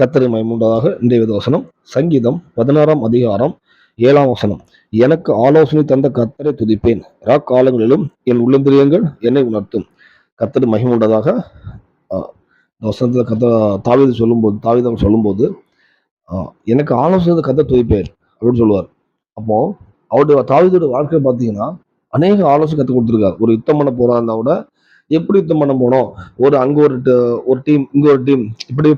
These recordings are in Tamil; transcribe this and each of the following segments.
கத்தரி மைமுண்டதாக இன்றைய வசனம். சங்கீதம் பதினாறாம் அதிகாரம் ஏழாம் வசனம். எனக்கு ஆலோசனை தந்த கத்தரை துதிப்பேன். காலங்களிலும் என் உள்ளந்திரியங்கள் என்னை உணர்த்தும். கத்தர் மகிமுண்டதாக வசனத்தில் கத்த தாவீது சொல்லும்போது தாவிதம் சொல்லும்போது எனக்கு ஆலோசனை கத்த துதிப்பேன் அப்படின்னு சொல்லுவார். அப்போ அவருடைய தாவிதோட வாழ்க்கையை பார்த்தீங்கன்னா அநேக ஆலோசனை கற்றுக் கொடுத்துருக்காரு. ஒரு யுத்தம் பண்ண போறா கூட எப்படி யுத்தம் பண்ண போனோம்? ஒரு அங்க ஒரு ட- ஒரு டீம் இங்க ஒரு டீம் இப்படி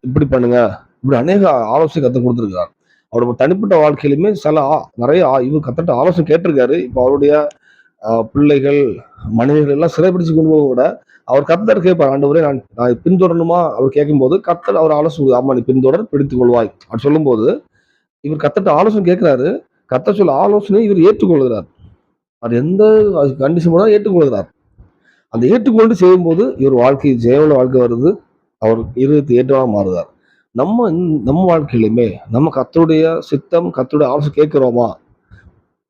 இப்படி பண்ணுங்க. இப்படி அநேக ஆலோசனை கற்றுக் கொடுத்துருக்காரு அவரோட தனிப்பட்ட வாழ்க்கையிலுமே சில ஆ- நிறைய ஆ- இவர் கத்தட்ட ஆலோசனை கேட்டிருக்காரு. இப்போ அவருடைய பிள்ளைகள் மனைவிகள் எல்லாம் சிறைப்பிடிச்சு கொண்டு போக விட அவர் கத்தர் கேட்பார் ஆண்டவரே நான் நான் பின்தொடரணுமா? அவர் கேட்கும்போது கத்தர் அவர் ஆலோசனை ஆமா நீ பின்தொடர் பிடித்துக் கொள்வாய். அப்படி சொல்லும்போது இவர் கத்தட்ட ஆலோசனை கேட்கிறாரு. கத்த சொல்ல ஆலோசனை இவர் ஏற்றுக்கொள்கிறார். அவர் எந்த கண்டிஷன் போனாலும் ஏற்றுக்கொள்கிறார். அந்த ஏற்றுக்கொண்டு செய்யும்போது இவர் வாழ்க்கை ஜெயவுள்ள வாழ்க்கை வருது. அவர் இருபத்தி ஏற்றமாக மாறுதார். நம்ம நம்ம வாழ்க்கையிலுமே நம்ம கத்தருடைய சித்தம் கத்தருடைய ஆலோசனை கேட்குறோமா?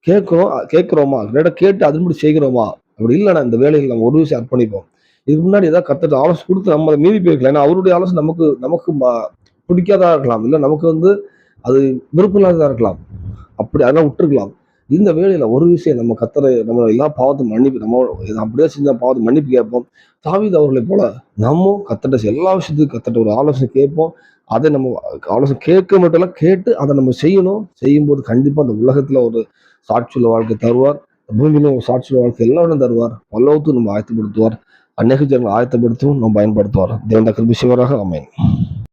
கேட்குறோம் கேட்குறோமா? கிட்ட கேட்டு அதன்படி செய்கிறோமா? அப்படி இல்லைனா இந்த வேலையில் நம்ம ஒரு விஷயம் அர்ப்பணிப்போம் இதுக்கு முன்னாடி ஏதாவது கத்துட்டு ஆலோசனை கொடுத்து நம்ம மீதி மீறி போயிருக்கலாம். ஏன்னா அவருடைய ஆலோசனை நமக்கு நமக்கு ம- இருக்கலாம். இல்லை நமக்கு வந்து அது விருப்பம் இல்லாததாக இருக்கலாம். அப்படி அதெல்லாம் விட்டுருக்கலாம். இந்த வேலையில ஒரு விஷயம் நம்ம கத்தரை நம்ம எல்லா பாவத்தையும் மன்னிப்பு நம்ம அப்படியே செஞ்ச பாவத்தை மன்னிப்பு கேட்போம். தாவித அவர்களை போல நம்மும் கத்தட்ட எல்லா விஷயத்துக்கும் கத்தட்ட ஒரு ஆலோசனை கேட்போம். அதை நம்ம ஆலோசனை கேட்க மட்டும் இல்ல கேட்டு அதை நம்ம செய்யணும். செய்யும்போது கண்டிப்பா அந்த உலகத்துல ஒரு சாட்சியுள்ள வாழ்க்கை தருவார். பூமியிலும் ஒரு சாட்சியுள்ள வாழ்க்கை எல்லாரும் தருவார். பல்லவத்தும் நம்ம ஆயத்தப்படுத்துவார். அநேக ஜனங்கள் ஆயத்தப்படுத்தவும் நம்ம பயன்படுத்துவார். தேவண்ட கிருபி சிவராக அமையும்